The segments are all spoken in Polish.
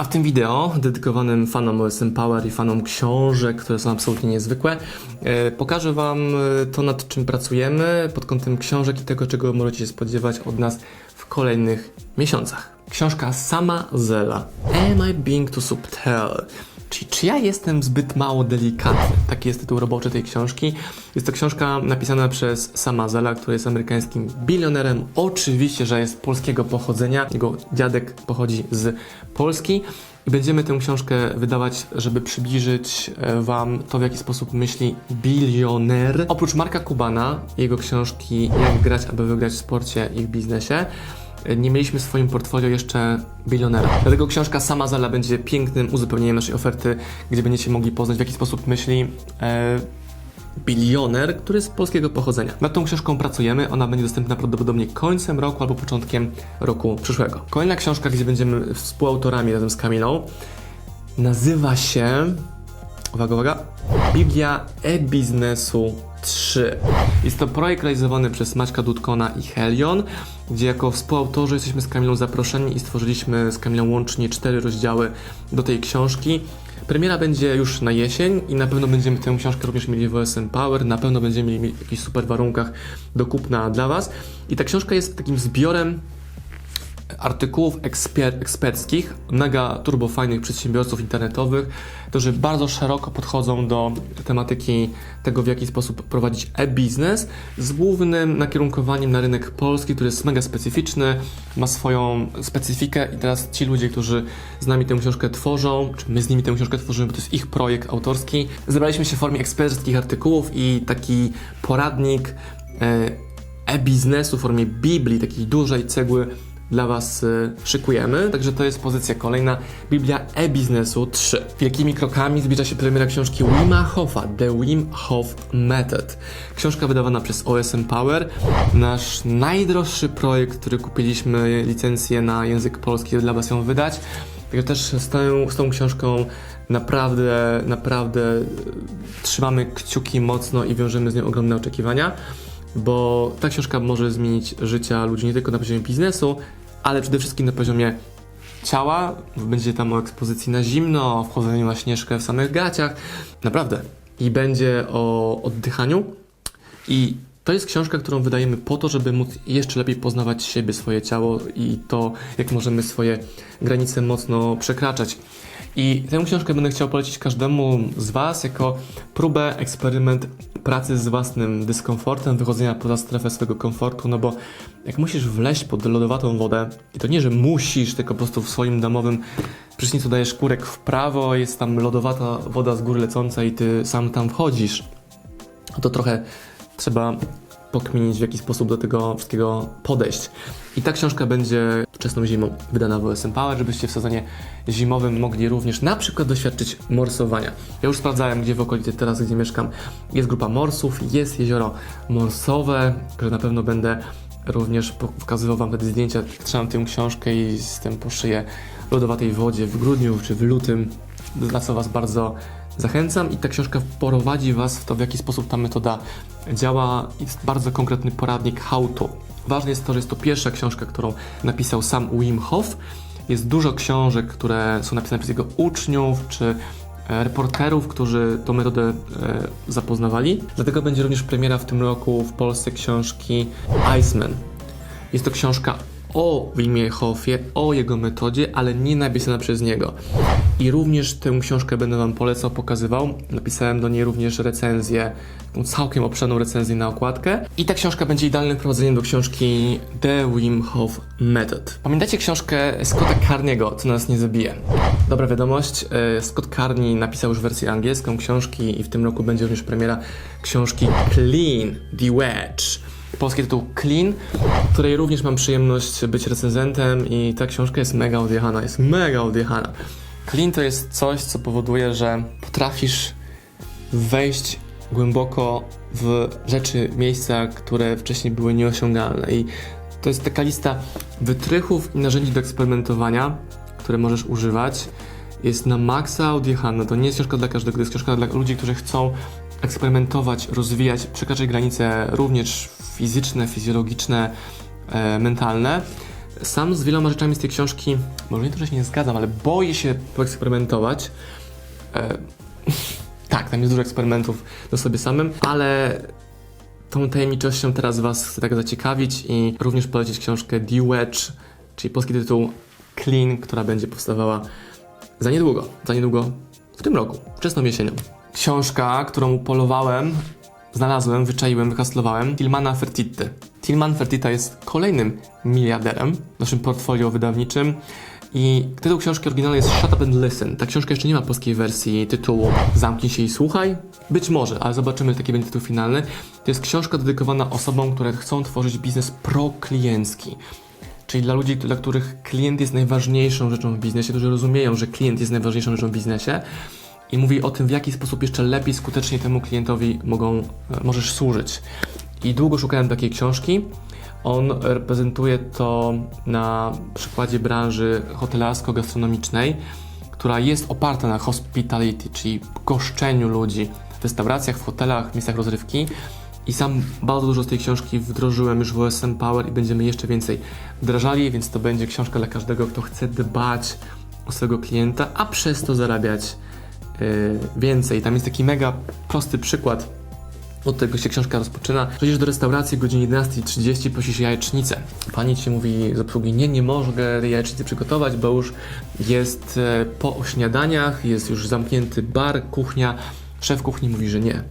A w tym wideo, dedykowanym fanom OSM Power i fanom książek, które są absolutnie niezwykłe, e, pokażę Wam e, to, nad czym pracujemy pod kątem książek i tego, czego możecie się spodziewać od nas w kolejnych miesiącach. Książka Sama Zela. Am I being too subtle? Czyli czy ja jestem zbyt mało delikatny? Taki jest tytuł roboczy tej książki. Jest to książka napisana przez Sama Zela, który jest amerykańskim bilionerem. Oczywiście, że jest polskiego pochodzenia. Jego dziadek pochodzi z Polski. I będziemy tę książkę wydawać, żeby przybliżyć e, Wam to, w jaki sposób myśli bilioner. Oprócz Marka Kubana, jego książki Jak grać, aby wygrać w sporcie i w biznesie, nie mieliśmy w swoim portfolio jeszcze bilionera. Dlatego książka sama Zala będzie pięknym uzupełnieniem naszej oferty, gdzie będziecie mogli poznać w jaki sposób myśli e, bilioner, który jest polskiego pochodzenia. Nad tą książką pracujemy, ona będzie dostępna prawdopodobnie końcem roku albo początkiem roku przyszłego. Kolejna książka, gdzie będziemy współautorami razem z Kamilą, nazywa się uwaga, uwaga, Biblia e-biznesu 3. Jest to projekt realizowany przez Maćka Dudkona i Helion, gdzie jako współautorzy jesteśmy z Kamilą zaproszeni i stworzyliśmy z Kamilą łącznie cztery rozdziały do tej książki. Premiera będzie już na jesień i na pewno będziemy tę książkę również mieli w OSM Power, na pewno będziemy mieli w jakichś super warunkach do kupna dla Was. I ta książka jest takim zbiorem artykułów eksper eksperckich, mega turbofajnych przedsiębiorców internetowych, którzy bardzo szeroko podchodzą do tematyki tego, w jaki sposób prowadzić e-biznes, z głównym nakierunkowaniem na rynek polski, który jest mega specyficzny, ma swoją specyfikę i teraz ci ludzie, którzy z nami tę książkę tworzą, czy my z nimi tę książkę tworzymy, bo to jest ich projekt autorski, zebraliśmy się w formie eksperckich artykułów i taki poradnik e, e-biznesu w formie Biblii, takiej dużej cegły dla Was y, szykujemy. Także to jest pozycja kolejna. Biblia e-biznesu 3. Wielkimi krokami zbliża się premiera książki Wima Hofa, The Wim Hof Method. Książka wydawana przez OSM Power. Nasz najdroższy projekt, który kupiliśmy licencję na język polski, dla Was ją wydać. Także też z tą, z tą książką naprawdę, naprawdę y, trzymamy kciuki mocno i wiążemy z nią ogromne oczekiwania bo ta książka może zmienić życia ludzi nie tylko na poziomie biznesu, ale przede wszystkim na poziomie ciała. Będzie tam o ekspozycji na zimno, o wchodzeniu na śnieżkę w samych gaciach. Naprawdę. I będzie o oddychaniu. I to jest książka, którą wydajemy po to, żeby móc jeszcze lepiej poznawać siebie, swoje ciało i to, jak możemy swoje granice mocno przekraczać. I tę książkę będę chciał polecić każdemu z Was jako próbę, eksperyment pracy z własnym dyskomfortem, wychodzenia poza strefę swojego komfortu, no bo jak musisz wleźć pod lodowatą wodę, i to nie, że musisz, tylko po prostu w swoim domowym prysznicu dajesz kurek w prawo, jest tam lodowata woda z góry lecąca i Ty sam tam wchodzisz, to trochę trzeba pokminić, w jaki sposób do tego wszystkiego podejść. I ta książka będzie wczesną zimą wydana w OSM Power, żebyście w sezonie zimowym mogli również na przykład doświadczyć morsowania. Ja już sprawdzałem, gdzie w okolicy teraz, gdzie mieszkam, jest grupa morsów, jest jezioro morsowe, które na pewno będę również pokazywał Wam te zdjęcia. Trzymam tę książkę i jestem po szyję lodowatej wodzie w grudniu czy w lutym, na co Was bardzo zachęcam i ta książka wprowadzi Was w to, w jaki sposób ta metoda działa. Jest bardzo konkretny poradnik how to. Ważne jest to, że jest to pierwsza książka, którą napisał sam Wim Hof. Jest dużo książek, które są napisane przez jego uczniów czy e, reporterów, którzy tą metodę e, zapoznawali. Dlatego będzie również premiera w tym roku w Polsce książki Iceman. Jest to książka o Wimie Hofie, o jego metodzie, ale nie napisana przez niego. I również tę książkę będę Wam polecał, pokazywał. Napisałem do niej również recenzję, taką całkiem obszerną recenzję na okładkę. I ta książka będzie idealnym wprowadzeniem do książki The Wim Hof Method. Pamiętacie książkę Scotta Carniego, Co nas nie zabije? Dobra wiadomość, e, Scott Carney napisał już wersję angielską książki i w tym roku będzie również premiera książki Clean the Wedge polski tytuł Clean, której również mam przyjemność być recenzentem i ta książka jest mega odjechana, jest mega odjechana. Clean to jest coś, co powoduje, że potrafisz wejść głęboko w rzeczy, miejsca, które wcześniej były nieosiągalne i to jest taka lista wytrychów i narzędzi do eksperymentowania, które możesz używać. Jest na maksa odjechana. To nie jest książka dla każdego, to jest książka dla ludzi, którzy chcą eksperymentować, rozwijać, przekraczać granice również fizyczne, fizjologiczne, e, mentalne. Sam z wieloma rzeczami z tej książki, może nie to, że się nie zgadzam, ale boję się poeksperymentować. E, tak, tam jest dużo eksperymentów do sobie samym, ale tą tajemniczością teraz Was chcę tak zaciekawić i również polecić książkę The Wedge, czyli polski tytuł Clean, która będzie powstawała za niedługo, za niedługo w tym roku, wczesną jesienią. Książka, którą upolowałem, znalazłem, wyczaiłem, wyhaslowałem, Tilmana Fertitti. Tilman Fertitta jest kolejnym miliarderem w naszym portfolio wydawniczym i tytuł książki oryginalnej jest Shut Up and Listen. Ta książka jeszcze nie ma polskiej wersji tytułu Zamknij się i słuchaj. Być może, ale zobaczymy, jaki będzie tytuł finalny. To jest książka dedykowana osobom, które chcą tworzyć biznes prokliencki. Czyli dla ludzi, dla których klient jest najważniejszą rzeczą w biznesie, którzy rozumieją, że klient jest najważniejszą rzeczą w biznesie i mówi o tym, w jaki sposób jeszcze lepiej, skutecznie temu klientowi mogą, e, możesz służyć. I długo szukałem takiej książki. On reprezentuje to na przykładzie branży hotelarsko-gastronomicznej, która jest oparta na hospitality, czyli goszczeniu ludzi w restauracjach, w hotelach, miejscach rozrywki. I sam bardzo dużo z tej książki wdrożyłem już w OSM Power i będziemy jeszcze więcej wdrażali, więc to będzie książka dla każdego, kto chce dbać o swojego klienta, a przez to zarabiać więcej. Tam jest taki mega prosty przykład od tego się książka rozpoczyna. Przejdziesz do restauracji o godzinie 11.30, prosisz jajecznicę. Pani ci mówi z obsługi, nie, nie mogę jajecznicy przygotować, bo już jest e, po śniadaniach, jest już zamknięty bar, kuchnia. Szef kuchni mówi, że nie.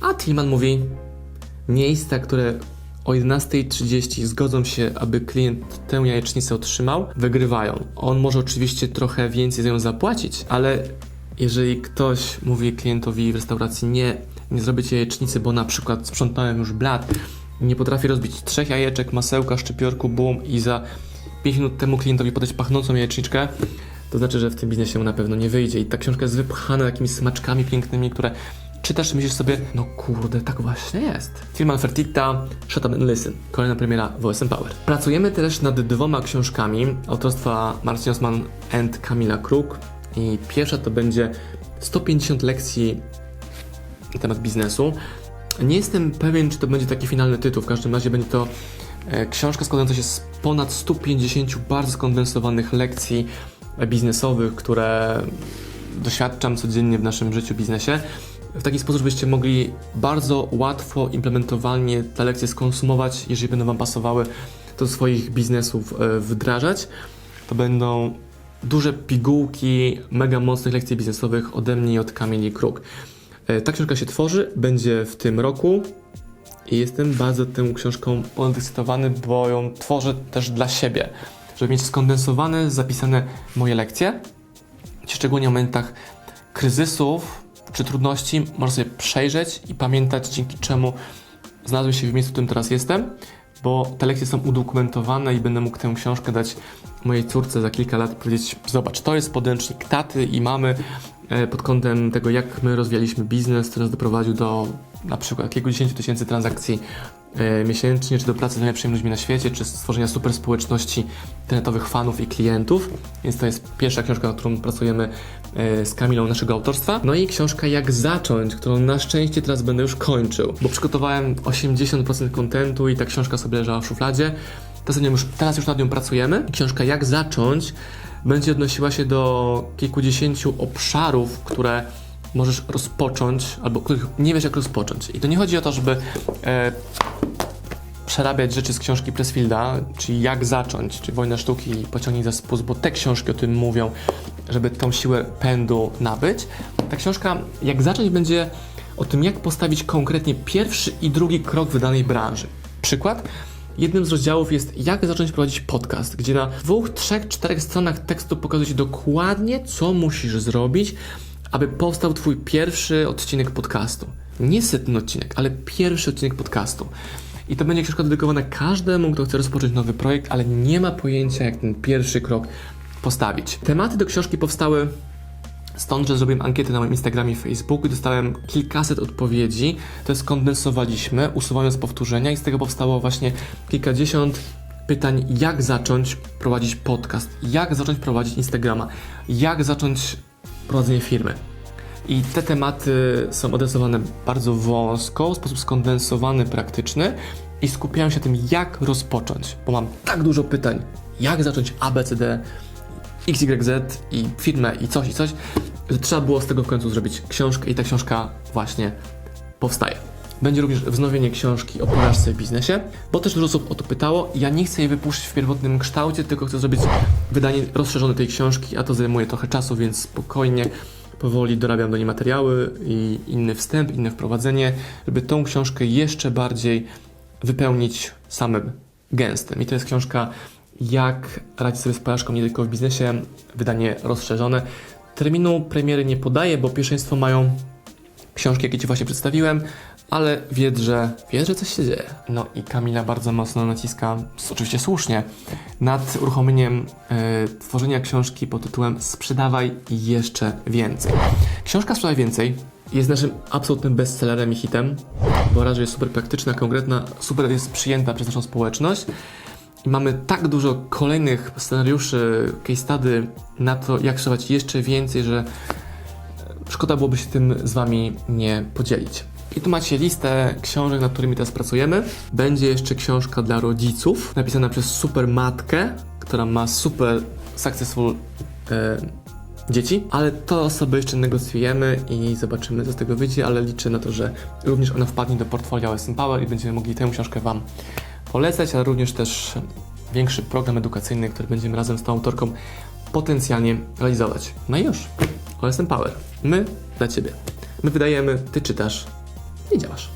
A Tillman mówi, miejsca, które o 11.30 zgodzą się, aby klient tę jajecznicę otrzymał, wygrywają. On może oczywiście trochę więcej za nią zapłacić, ale jeżeli ktoś mówi klientowi w restauracji nie, nie zrobię ci jajecznicy, bo na przykład sprzątałem już blat, nie potrafię rozbić trzech jajeczek, masełka, szczypiorku, bum i za 5 minut temu klientowi podać pachnącą jajeczniczkę, to znaczy, że w tym biznesie mu na pewno nie wyjdzie. I ta książka jest wypchana jakimiś smaczkami pięknymi, które czytasz i myślisz sobie, no kurde, tak właśnie jest. Tilman Fertitta, Shut Up and Listen, kolejna premiera w OSM Power. Pracujemy też nad dwoma książkami autorstwa Marcin Osman and Kamila Kruk i pierwsza to będzie 150 lekcji na temat biznesu. Nie jestem pewien, czy to będzie taki finalny tytuł, w każdym razie będzie to e, książka składająca się z ponad 150 bardzo skondensowanych lekcji biznesowych, które doświadczam codziennie w naszym życiu, biznesie w taki sposób, żebyście mogli bardzo łatwo, implementowalnie te lekcje skonsumować, jeżeli będą Wam pasowały, do swoich biznesów e, wdrażać. To będą duże pigułki mega mocnych lekcji biznesowych ode mnie i od Kamili Kruk. E, Ta książka się tworzy, będzie w tym roku i jestem bardzo tą książką podekscytowany, bo ją tworzę też dla siebie, żeby mieć skondensowane, zapisane moje lekcje, szczególnie w momentach kryzysów czy trudności można sobie przejrzeć i pamiętać, dzięki czemu znalazłem się w miejscu, w którym teraz jestem, bo te lekcje są udokumentowane i będę mógł tę książkę dać mojej córce za kilka lat powiedzieć, zobacz, to jest podręcznik taty i mamy e, pod kątem tego, jak my rozwijaliśmy biznes, który nas doprowadził do na przykład kilkudziesięciu tysięcy transakcji miesięcznie, czy do pracy z najlepszymi ludźmi na świecie, czy stworzenia super społeczności internetowych fanów i klientów. Więc to jest pierwsza książka, nad którą pracujemy e, z Kamilą naszego autorstwa. No i książka Jak zacząć, którą na szczęście teraz będę już kończył, bo przygotowałem 80% kontentu i ta książka sobie leżała w szufladzie. Teraz już nad nią pracujemy. Książka Jak zacząć będzie odnosiła się do kilkudziesięciu obszarów, które możesz rozpocząć, albo których nie wiesz jak rozpocząć. I to nie chodzi o to, żeby e, przerabiać rzeczy z książki Pressfielda, czyli jak zacząć, czy Wojna Sztuki i Pociągnij za spust, bo te książki o tym mówią, żeby tą siłę pędu nabyć. Ta książka, jak zacząć, będzie o tym, jak postawić konkretnie pierwszy i drugi krok w danej branży. Przykład? Jednym z rozdziałów jest jak zacząć prowadzić podcast, gdzie na dwóch, trzech, czterech stronach tekstu pokazuje dokładnie, co musisz zrobić, aby powstał Twój pierwszy odcinek podcastu. Nie setny odcinek, ale pierwszy odcinek podcastu. I to będzie książka dedykowana każdemu, kto chce rozpocząć nowy projekt, ale nie ma pojęcia, jak ten pierwszy krok postawić. Tematy do książki powstały Stąd, że zrobiłem ankietę na moim Instagramie i Facebooku i dostałem kilkaset odpowiedzi. To skondensowaliśmy, usuwając powtórzenia i z tego powstało właśnie kilkadziesiąt pytań, jak zacząć prowadzić podcast, jak zacząć prowadzić Instagrama, jak zacząć prowadzenie firmy. I te tematy są adresowane bardzo wąsko, w sposób skondensowany, praktyczny i skupiają się na tym, jak rozpocząć, bo mam tak dużo pytań, jak zacząć ABCD, XYZ i firmę i coś i coś, że trzeba było z tego w końcu zrobić książkę i ta książka właśnie powstaje. Będzie również wznowienie książki o porażce w biznesie, bo też dużo osób o to pytało. Ja nie chcę jej wypuścić w pierwotnym kształcie, tylko chcę zrobić wydanie rozszerzone tej książki, a to zajmuje trochę czasu, więc spokojnie, powoli dorabiam do niej materiały i inny wstęp, inne wprowadzenie, żeby tą książkę jeszcze bardziej wypełnić samym gęstym. I to jest książka Jak radzić sobie z porażką nie tylko w biznesie, wydanie rozszerzone. Terminu premiery nie podaję, bo pierwszeństwo mają książki, jakie Ci właśnie przedstawiłem, ale wiedz, że, wiedz, że coś się dzieje. No i Kamila bardzo mocno naciska, oczywiście słusznie, nad uruchomieniem e, tworzenia książki pod tytułem Sprzedawaj jeszcze więcej. Książka Sprzedawaj więcej jest naszym absolutnym bestsellerem i hitem, bo raz, że jest super praktyczna, konkretna, super jest przyjęta przez naszą społeczność. I mamy tak dużo kolejnych scenariuszy, case study na to, jak sprzedawać jeszcze więcej, że szkoda byłoby się tym z Wami nie podzielić. I tu macie listę książek, nad którymi teraz pracujemy. Będzie jeszcze książka dla rodziców, napisana przez super matkę, która ma super successful e, dzieci, ale to sobie jeszcze negocjujemy i zobaczymy, co z tego wyjdzie, ale liczę na to, że również ona wpadnie do portfolio OSM Power i będziemy mogli tę książkę Wam polecać, ale również też większy program edukacyjny, który będziemy razem z tą autorką potencjalnie realizować. No i już. OSM Power. My dla Ciebie. My wydajemy, Ty czytasz i działasz.